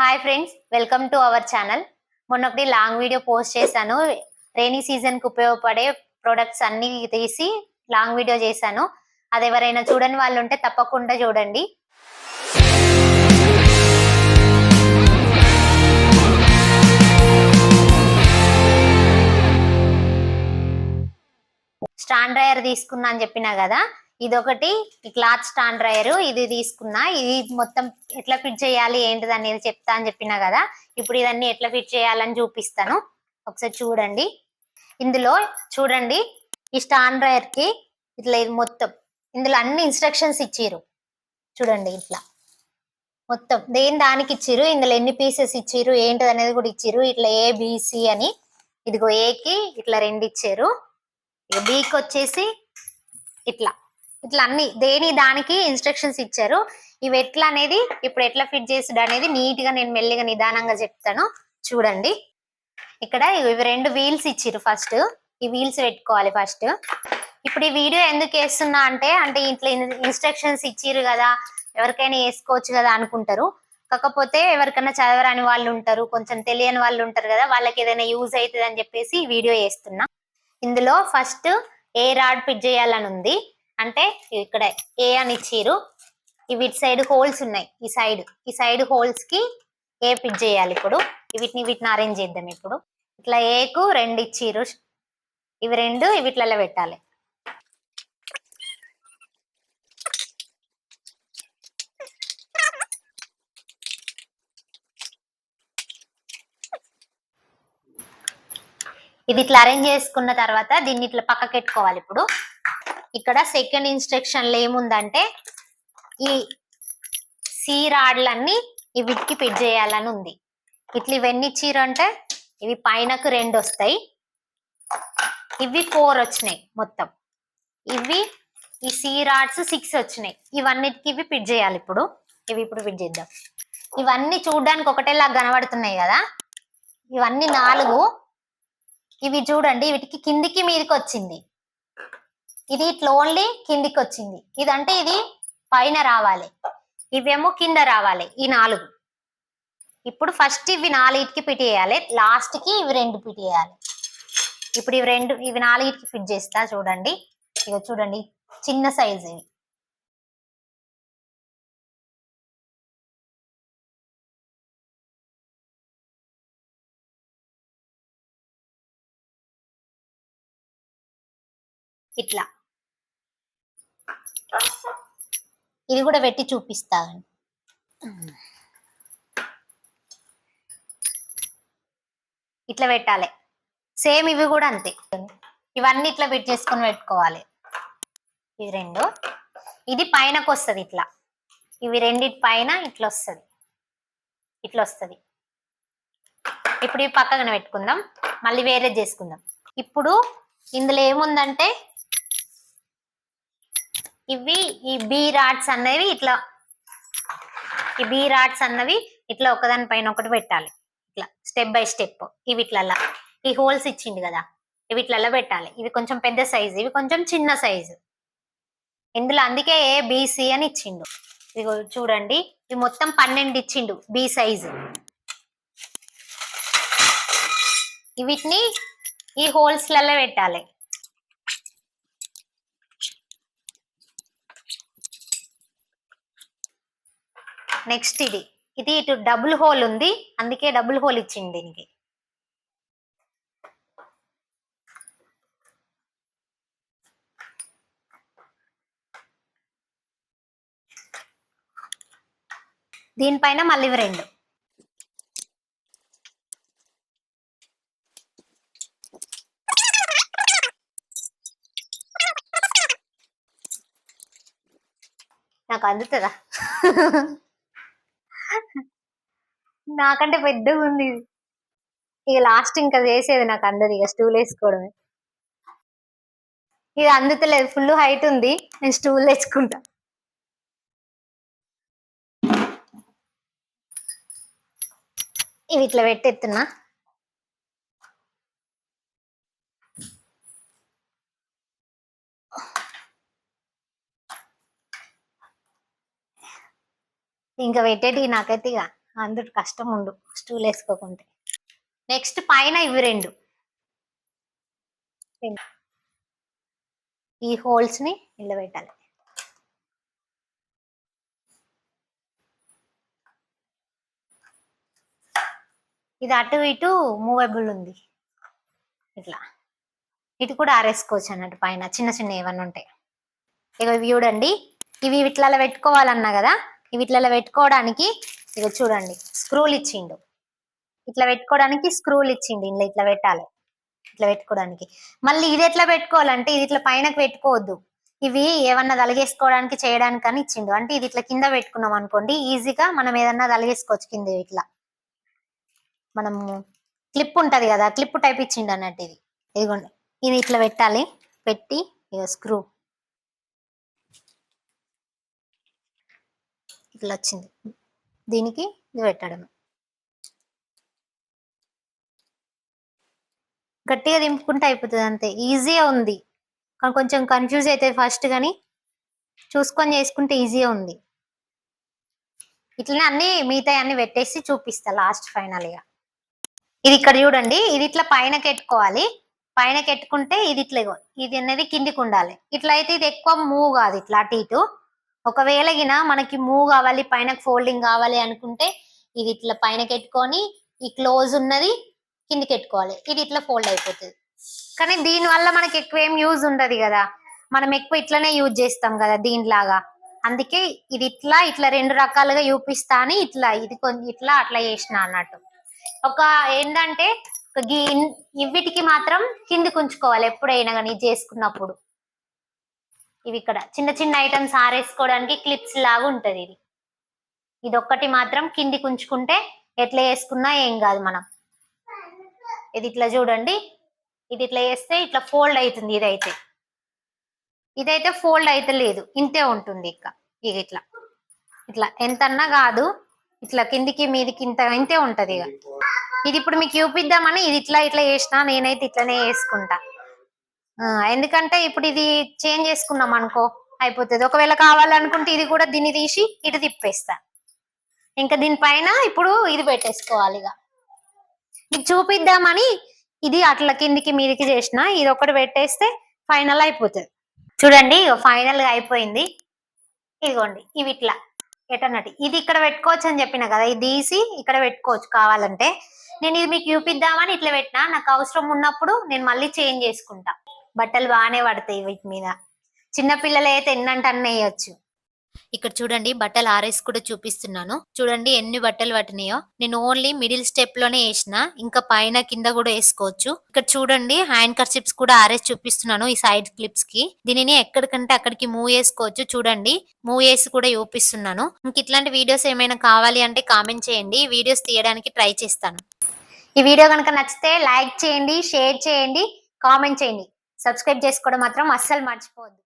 Hi friends welcome to our channel మొన్న ఒకటి long video post చేశాను. రైనీ సీజన్కి ఉపయోగపడే ప్రొడక్ట్స్ అన్ని తీసి లాంగ్ వీడియో చేశాను. అది ఎవరైనా చూడని వాళ్ళు ఉంటే తప్పకుండా చూడండి. స్టాండ్ డ్రయర్ తీసుకున్నా అని చెప్పినా కదా ఇదొకటి క్లాత్ స్టాండ్ డ్రైయర్. ఇది తీసుకున్నా ఇది మొత్తం ఎట్లా ఫిట్ చేయాలి ఏంటిది అనేది చెప్తా అని చెప్పినా కదా ఇప్పుడు ఇదన్నీ ఎట్లా ఫిట్ చేయాలని చూపిస్తాను. ఒకసారి చూడండి. ఇందులో చూడండి ఈ స్టాండ్ డ్రైయర్కి ఇట్లా ఇది మొత్తం ఇందులో అన్ని ఇన్స్ట్రక్షన్స్ ఇచ్చిర్రు. చూడండి ఇట్లా. మొత్తం దేని దానికి ఇచ్చిర్రు ఇందులో ఎన్ని పీసెస్ ఇచ్చిర్రు ఏంటిది అనేది కూడా ఇచ్చిర్రు. ఇట్లా ఏ బిసి అని ఇదిగో ఏకి ఇట్లా రెండు ఇచ్చారు ఇక బీకి వచ్చేసి ఇట్లా. ఇట్లా అన్ని దేని దానికి ఇన్స్ట్రక్షన్స్ ఇచ్చారు. ఇవి ఎట్లా అనేది ఇప్పుడు ఎట్లా ఫిట్ చేసుడు అనేది నీట్గా నేను మెల్లిగా నిదానంగా చెప్తాను. చూడండి. ఇక్కడ ఇవి రెండు వీల్స్ ఇచ్చిర్రు ఫస్ట్ ఈ వీల్స్ పెట్టుకోవాలి ఫస్ట్ ఇప్పుడు ఈ వీడియో ఎందుకు వేస్తున్నా అంటే అంటే ఇట్లా ఇన్స్ట్రక్షన్స్ ఇచ్చిర్రు కదా ఎవరికైనా వేసుకోవచ్చు కదా అనుకుంటారు. కాకపోతే ఎవరికైనా చదవరాని వాళ్ళు ఉంటారు కొంచెం తెలియని వాళ్ళు ఉంటారు కదా వాళ్ళకి ఏదైనా యూజ్ అవుతుంది అని చెప్పేసి వీడియో వేస్తున్నా. ఇందులో ఫస్ట్ ఏ రాడ్ ఫిట్ చేయాలని ఉంది. అంటే ఇక్కడ ఏ అని ఇచ్చిర్రు. ఇవి ఇటు సైడ్ హోల్స్ ఉన్నాయి. ఈ సైడ్ ఈ సైడ్ హోల్స్కి ఏ ఫిట్ చేయాలి ఇప్పుడు. వీటిని వీటిని అరేంజ్ చేద్దాం ఇప్పుడు. ఇట్లా ఏకు రెండు ఇచ్చిర్రు. ఇవి రెండు ఇవి పెట్టాలి. ఇది ఇట్లా అరేంజ్ చేసుకున్న తర్వాత దీన్ని ఇట్లా పక్కకెట్టుకోవాలి ఇప్పుడు. ఇక్కడ సెకండ్ ఇన్స్ట్రక్షన్లో ఏముందంటే ఈ సీ రాడ్లన్నీ ఈ విట్కి ఫిట్ చేయాలని ఉంది. ఇట్లా ఇవన్నీ ఇచ్చిర్రు అంటే ఇవి పైనకు రెండు వస్తాయి. ఇవి ఫోర్ వచ్చినాయి మొత్తం. ఇవి ఈ సీ రాడ్స్ సిక్స్ వచ్చినాయి. ఇవన్నిటికి ఇవి ఫిట్ చేయాలి ఇప్పుడు. ఇవి ఇప్పుడు ఫిట్ చేద్దాం. ఇవన్నీ చూడడానికి ఒకటేలా కనబడుతున్నాయి కదా. ఇవన్నీ నాలుగు. ఇవి చూడండి వీటికి కిందికి మీదకి వచ్చింది. ఇది ఇట్లా ఓన్లీ కిందికి వచ్చింది ఇదంటే ఇది పైన రావాలి. ఇవేమో కింద రావాలి. ఈ నాలుగు. ఇప్పుడు ఫస్ట్ ఇవి నాలుగిటికి ఫిట్ చేయాలి. లాస్ట్కి ఇవి రెండు ఫిట్ చేయాలి. ఇప్పుడు ఇవి రెండు ఇవి నాలుగిటికి ఫిట్ చేస్తా చూడండి. ఇక చూడండి. చిన్న సైజు ఇవి. ఇట్లా. ఇది కూడా పెట్టి చూపిస్తాను ఇట్లా పెట్టాలి. సేమ్ ఇవి కూడా అంతే. ఇవన్నీ ఇట్లా ఫిట్ చేసుకొని పెట్టుకోవాలి. ఇది రెండు. ఇది పైనకు వస్తుంది ఇట్లా. ఇవి రెండిటి పైన ఇట్లా వస్తుంది ఇట్లా వస్తుంది ఇప్పుడు ఇవి పక్కన పెట్టుకుందాం. మళ్ళీ వేరే చేసుకుందాం. ఇప్పుడు ఇందులో ఏముందంటే ఇవి ఈ బీ రాడ్స్ అనేవి ఇట్లా. ఈ బీ రాడ్స్ అన్నవి ఇట్లా ఒకదాని పైన ఒకటి పెట్టాలి. ఇట్లా స్టెప్ బై స్టెప్ ఇవి ఇట్లల్లా ఈ హోల్స్ ఇచ్చింది కదా. ఇవి ఇట్లల్లా పెట్టాలి. ఇవి కొంచెం పెద్ద సైజు ఇవి కొంచెం చిన్న సైజు ఇందులో అందుకే ఏ బీసీ అని ఇచ్చిండు. ఇదిగో చూడండి. ఇవి మొత్తం పన్నెండు ఇచ్చిండు బి సైజు వీటిని ఈ హోల్స్లలో పెట్టాలి. నెక్స్ట్ ఇది. ఇది ఇటు డబుల్ హోల్ ఉంది. అందుకే డబుల్ హోల్ ఇచ్చింది దీనికి. దీనిపైన మళ్ళీ రెండు. నాకు అందుతుందా? నాకంటే పెద్దగా ఉంది ఇక లాస్ట్ ఇంకా చేసేది నాకు అందదు ఇక స్టూల్ వేసుకోవడమే. ఇది అందుతలేదు ఫుల్ హైట్ ఉంది. నేను స్టూల్ తెచ్చుకుంటా. ఇవి ఇట్లా పెట్టేస్తున్నా ఇంకా పెట్టేటి నాకైతే ఇక అందరు కష్టం ఉండు స్టూల్ వేసుకోకుంటే. నెక్స్ట్ పైన ఇవి రెండు. ఈ హోల్స్ని ఇళ్ళ పెట్టాలి ఇది అటు ఇటు మూవబుల్ ఉంది. ఇట్లా. ఇటు కూడా ఆరేసుకోవచ్చు అన్నట్టు పైన చిన్న చిన్న ఏమన్నా ఉంటాయి ఇక ఇవి చూడండి. ఇవి ఇట్లా పెట్టుకోవాలన్నా కదా ఇవి ఇట్లా పెట్టుకోవడానికి ఇవి చూడండి స్క్రూలు ఇచ్చిండు. ఇట్లా పెట్టుకోవడానికి స్క్రూలు ఇచ్చిండు ఇంట్లో ఇట్లా పెట్టాలి. ఇట్లా పెట్టుకోవడానికి. మళ్ళీ ఇది ఎట్లా పెట్టుకోవాలంటే ఇది ఇట్లా పైనకి పెట్టుకోవద్దు. ఇవి ఏమన్నా తలగేసుకోవడానికి చేయడానికి అని ఇచ్చిండు. అంటే ఇది ఇట్లా కింద పెట్టుకున్నాం అనుకోండి ఈజీగా మనం ఏదన్నా తలగేసుకోవచ్చు కింద ఇట్లా. మనము క్లిప్ ఉంటది కదా క్లిప్ టైప్ ఇచ్చిండు అన్నట్టు ఇది. ఇదిగోండి ఇది ఇట్లా పెట్టాలి. పెట్టి ఇక స్క్రూ ఇట్లా వచ్చింది దీనికి ఇది పెట్టడం గట్టిగా దింపుకుంటే అయిపోతుంది అంతే. ఈజీగా ఉంది. కానీ కొంచెం కన్ఫ్యూజ్ అవుతుంది ఫస్ట్ కానీ చూసుకొని చేసుకుంటే ఈజీగా ఉంది. ఇట్లనే అన్ని మిగతా అన్ని పెట్టేసి చూపిస్తా లాస్ట్ ఫైనల్గా ఇది ఇక్కడ చూడండి. ఇది ఇట్లా పైన కెట్టుకోవాలి. పైన కెట్టుకుంటే ఇది ఇట్లా ఇది అనేది కిందికి ఉండాలి. ఇట్లా అయితే ఇది ఎక్కువ మూవ్ కాదు ఇట్లా అటు ఇటు. ఒకవేళ గిన మనకి మూవ్ కావాలి పైన ఫోల్డింగ్ కావాలి అనుకుంటే ఇది ఇట్లా పైన పెట్టుకొని ఈ క్లోజ్ ఉన్నది కిందికి పెట్టుకోవాలి ఇది ఇట్లా ఫోల్డ్ అయిపోతుంది. కానీ దీని వల్ల మనకి ఎక్కువ ఏం యూజ్ ఉండదు కదా. మనం ఎక్కువ ఇట్లనే యూజ్ చేస్తాం కదా దీనిలాగా. అందుకే ఇది ఇట్లా ఇట్లా రెండు రకాలుగా చూపిస్తా అని ఇట్లా ఇది కొంచెం ఇట్లా అట్లా చేసిన అన్నట్టు. ఒక ఏంటంటే ఇవిటికి మాత్రం కిందికి ఉంచుకోవాలి ఎప్పుడైనా కానీ చేసుకున్నప్పుడు. ఇవి ఇక్కడ చిన్న చిన్న ఐటమ్స్ ఆరేసుకోవడానికి క్లిప్స్ లాగా ఉంటది ఇది. ఇది ఒక్కటి మాత్రం కింది ఉంచుకుంటే ఎట్లా వేసుకున్నా ఏం కాదు మనం. ఇది ఇట్లా చూడండి. ఇది ఇట్లా వేస్తే ఇట్లా ఫోల్డ్ అవుతుంది ఇదైతే. ఇదైతే ఫోల్డ్ అయితే లేదు. ఇంతే ఉంటుంది ఇక. ఇక ఇట్లా. ఇట్లా ఎంతన్నా కాదు. ఇట్లా కిందికి మీదికి ఇంత ఇంతే ఉంటది ఇక. ఇది ఇప్పుడు మీకు చూపిద్దామని ఇది ఇట్లా ఇట్లా చేసిన నేనైతే ఇట్లానే వేసుకుంటా ఎందుకంటే ఇప్పుడు ఇది చేంజ్ చేసుకున్నాం అనుకో అయిపోతుంది. ఒకవేళ కావాలనుకుంటే ఇది కూడా దీన్ని తీసి ఇటు తిప్పేస్తా. ఇంకా దీనిపైన ఇప్పుడు ఇది పెట్టేసుకోవాలి ఇక. మీకు చూపిద్దామని ఇది అట్లా కిందికి మీదికి చేసిన ఇది ఒకటి పెట్టేస్తే ఫైనల్ అయిపోతుంది. చూడండి ఫైనల్గా అయిపోయింది. ఇదిగోండి ఇవి ఇట్లా. ఎటన్నట్టు ఇది ఇక్కడ పెట్టుకోవచ్చు అని చెప్పిన కదా ఇది తీసి ఇక్కడ పెట్టుకోవచ్చు కావాలంటే. నేను ఇది మీకు చూపిద్దామని ఇట్లా పెట్టినా. నాకు అవసరం ఉన్నప్పుడు నేను మళ్ళీ చేంజ్ చేసుకుంటా. బట్టలు బాగానే పడతాయి వీటి మీద. చిన్న పిల్లలు అయితే ఎన్నంటే అన్న వేయచ్చు. ఇక్కడ చూడండి బట్టలు ఆరేసి కూడా చూపిస్తున్నాను. చూడండి ఎన్ని బట్టలు పట్టినాయో. నేను ఓన్లీ మిడిల్ స్టెప్లోనే వేసిన. ఇంకా పైన కింద కూడా వేసుకోవచ్చు. ఇక్కడ చూడండి హ్యాండ్ కర్చిప్స్ కూడా ఆరేసి చూపిస్తున్నాను ఈ సైడ్ క్లిప్స్కి. దీనిని ఎక్కడికంటే అక్కడికి మూవ్ చేసుకోవచ్చు. చూడండి మూవ్ చేసి కూడా చూపిస్తున్నాను. ఇంక ఇట్లాంటి వీడియోస్ ఏమైనా కావాలి అంటే కామెంట్ చేయండి. వీడియోస్ తీయడానికి ట్రై చేస్తాను. ఈ వీడియో కనుక నచ్చితే లైక్ చేయండి షేర్ చేయండి కామెంట్ చేయండి. సబ్స్క్రైబ్ చేసుకోవడం మాత్రం అస్సలు మర్చిపోవద్దు.